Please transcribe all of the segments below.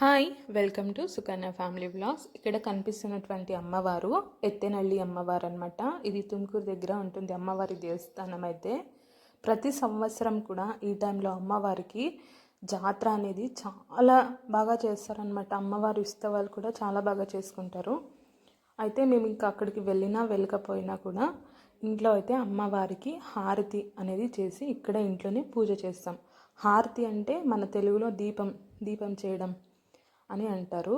Hi welcome to Sukanya family blogs ఇక్కడ కనిపిస్తున్నటువంటి అమ్మవారు ఎత్తెనల్లి అమ్మవారు అనమాట ఇది తుమ్కూరు దగ్గర ఉంటుంది అమ్మవారి దేవస్థానం అయితే. ప్రతి సంవత్సరం కూడా ఈ టైంలో అమ్మవారికి జాతర అనేది చాలా బాగా చేస్తారనమాట అమ్మవారి ఉత్సవాలు కూడా చాలా బాగా చేసుకుంటారు. అయితే మేము ఇంకా అక్కడికి వెళ్ళినా వెళ్ళకపోయినా కూడా ఇంట్లో అయితే అమ్మవారికి హారతి అనేది చేసి ఇక్కడ ఇంట్లోనే పూజ చేస్తాం. హారతి అంటే మన తెలుగులో దీపం దీపం చేయడం. అని అంటారు.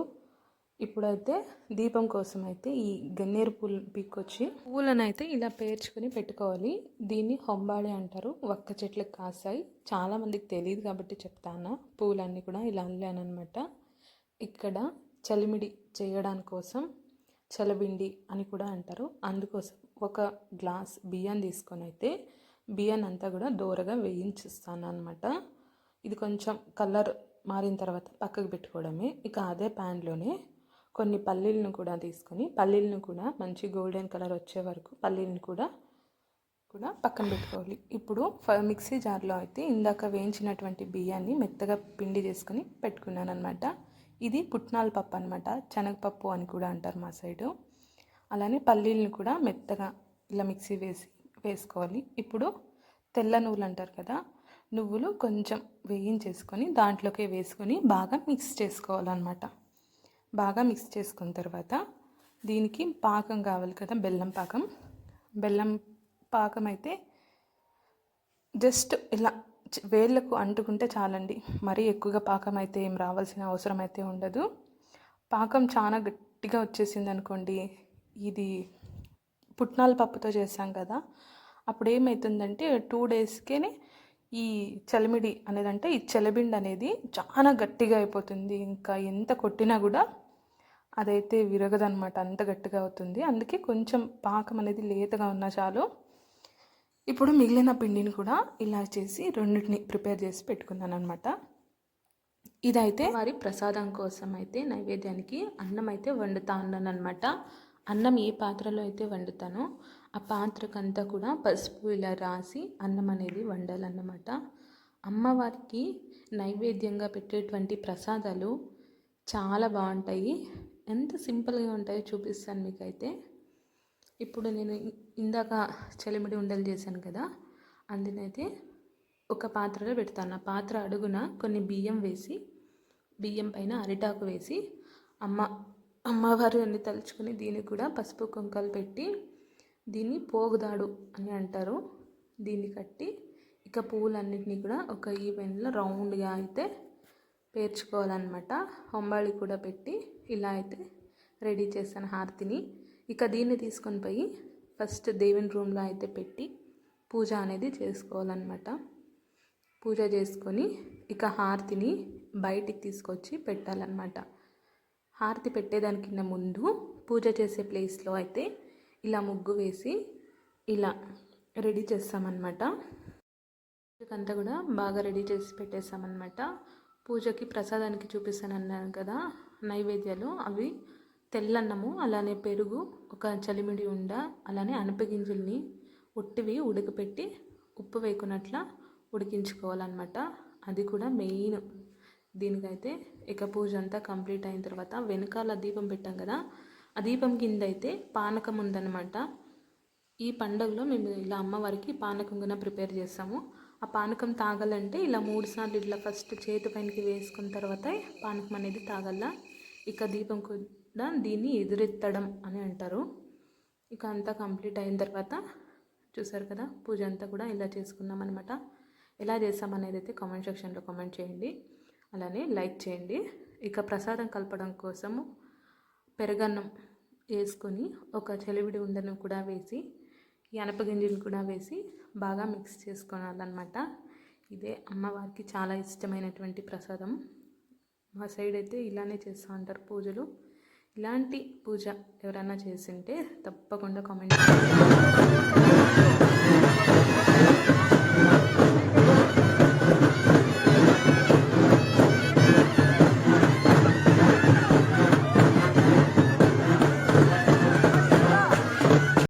ఇప్పుడైతే దీపం కోసం అయితే ఈ గన్నేరు పూలు పీక్కొచ్చి పువ్వులను అయితే ఇలా పేర్చుకొని పెట్టుకోవాలి. దీన్ని హొంబాళి అంటారు. వక్క చెట్లకు కాసాయి. చాలామందికి తెలియదు కాబట్టి చెప్తాను. పూలన్నీ కూడా ఇలా అల్లానమాట ఇక్కడ చలిమిడి చేయడానికి కోసం చలబిండి అని కూడా అంటారు. అందుకోసం ఒక గ్లాస్ బియ్యం తీసుకొని అయితే బియ్యాన్ని అంతా కూడా దూరగా వేయించిస్తాను అనమాట ఇది కొంచెం కలర్ మారిన తర్వాత పక్కకు పెట్టుకోవడమే. ఇక అదే ప్యాన్లోనే కొన్ని పల్లీలను కూడా తీసుకొని పల్లీలను కూడా మంచి గోల్డెన్ కలర్ వచ్చే వరకు పల్లీలను కూడా కూడా పక్కన పెట్టుకోవాలి. ఇప్పుడు ఫ మిక్సీ జార్లో అయితే ఇందాక వేయించినటువంటి బియ్యాన్ని మెత్తగా పిండి చేసుకొని పెట్టుకున్నాను అనమాట ఇది పుట్నాల పప్పు అనమాట శనగపప్పు అని కూడా అంటారు మా సైడు. అలానే పల్లీలను కూడా మెత్తగా ఇలా మిక్సీ వేసి వేసుకోవాలి. ఇప్పుడు తెల్ల నువ్వులు అంటారు కదా నువ్వులు కొంచెం వేయించేసుకొని దాంట్లోకి వేసుకొని బాగా మిక్స్ చేసుకోవాలన్నమాట. బాగా మిక్స్ చేసుకున్న తర్వాత దీనికి పాకం కావాలి కదా బెల్లం పాకం. బెల్లం పాకం అయితే జస్ట్ ఇలా వేళ్ళకు అంటుకుంటే చాలండి. మరీ ఎక్కువగా పాకం అయితే ఏం రావాల్సిన అవసరం అయితే ఉండదు. పాకం చాలా గట్టిగా వచ్చేసింది అనుకోండి ఇది పుట్నాల పప్పుతో చేసాం కదా అప్పుడు ఏమవుతుందంటే టూ డేస్కే ఈ చలిమిడి అనేది ఈ చెలబిండి అనేది చాలా గట్టిగా అయిపోతుంది. ఇంకా ఎంత కొట్టినా కూడా అదైతే విరగదనమాట అంత గట్టిగా అవుతుంది. అందుకే కొంచెం పాకం అనేది లేతగా ఉన్నా చాలు. ఇప్పుడు మిగిలిన పిండిని కూడా ఇలా చేసి రెండింటిని ప్రిపేర్ చేసి పెట్టుకున్నాను అనమాట ఇదైతే వారి ప్రసాదం కోసం అయితే నైవేద్యానికి అన్నం అయితే వండుతా ఉన్నాను అనమాట అన్నం ఏ పాత్రలో అయితే వండుతానో ఆ పాత్రకంతా కూడా పసుపు ఇలా రాసి అన్నం అనేది వండాలన్నమాట. అమ్మవారికి నైవేద్యంగా పెట్టేటువంటి ప్రసాదాలు చాలా బాగుంటాయి. ఎంత సింపుల్గా ఉంటాయో చూపిస్తాను మీకైతే. ఇప్పుడు నేను ఇందాక చలిమిడి ఉండలు చేశాను కదా అందునైతే ఒక పాత్రలో పెడతాను. ఆ పాత్ర అడుగున కొన్ని బియ్యం వేసి బియ్యం పైన అరిటాకు వేసి అమ్మ అమ్మవారు అన్ని తలుచుకొని దీనికి కూడా పసుపు కుంకాలు పెట్టి దీన్ని పోగుదాడు అని అంటారు. దీన్ని కట్టి ఇక పువ్వులన్నిటినీ కూడా ఒక ఈవెంట్లో రౌండ్గా అయితే పేర్చుకోవాలన్నమాట. హొంబాళి కూడా పెట్టి ఇలా అయితే రెడీ చేశాను హారతిని. ఇక దీన్ని తీసుకొని పోయి ఫస్ట్ దేవుని రూమ్లో అయితే పెట్టి పూజ అనేది చేసుకోవాలన్నమాట. పూజ చేసుకొని ఇక హారతిని బయటికి తీసుకొచ్చి పెట్టాలన్నమాట. హారతి పెట్టేదానికన్నా ముందు పూజ చేసే ప్లేస్లో అయితే ఇలా ముగ్గు వేసి ఇలా రెడీ చేస్తామన్నమాట. పూజకంతా కూడా బాగా రెడీ చేసి పెట్టేస్తామన్నమాట. పూజకి ప్రసాదానికి చూపిస్తాను అన్నాను కదా నైవేద్యాలు అవి తెల్లన్నము అలానే పెరుగు ఒక చలిమిడి ఉండ అలానే అనపగింజల్ని ఉట్టివి ఉడకపెట్టి ఉప్పు వేకున్నట్ల ఉడికించుకోవాలన్నమాట. అది కూడా మెయిన్. దీనికైతే ఇక పూజ అంతా కంప్లీట్ అయిన తర్వాత వెనకాల దీపం పెట్టాం కదా ఆ దీపం కింద అయితే పానకం ఉందన్నమాట. ఈ పండుగలో మేము ఇలా అమ్మవారికి పానకం కూడా ప్రిపేర్ చేస్తాము. ఆ పానకం తాగాలంటే ఇలా మూడు సార్లు ఇట్లా ఫస్ట్ చేతి పైనకి వేసుకున్న తర్వాత పానకం అనేది తాగల ఇక దీపం కూడా దీన్ని ఎదురెత్తడం అని అంటారు. ఇక అంతా కంప్లీట్ అయిన తర్వాత చూసారు కదా పూజ అంతా కూడా ఇలా చేసుకున్నాం అనమాట ఎలా చేస్తామనేది అయితే కామెంట్ సెక్షన్లో కామెంట్ చేయండి. అలానే లైక్ చేయండి. ఇక ప్రసాదం కలపడం కోసము పెరగన్నం వేసుకొని ఒక చెలివిడి ఉండను కూడా వేసి గింజలు కూడా వేసి బాగా మిక్స్ చేసుకోవాలన్నమాట ఇదే అమ్మవారికి చాలా ఇష్టమైనటువంటి ప్రసాదం. మా సైడ్ అయితే ఇలానే చేస్తూ ఉంటారు పూజలు. ఇలాంటి పూజ ఎవరైనా చేసింటే తప్పకుండా కామెంట్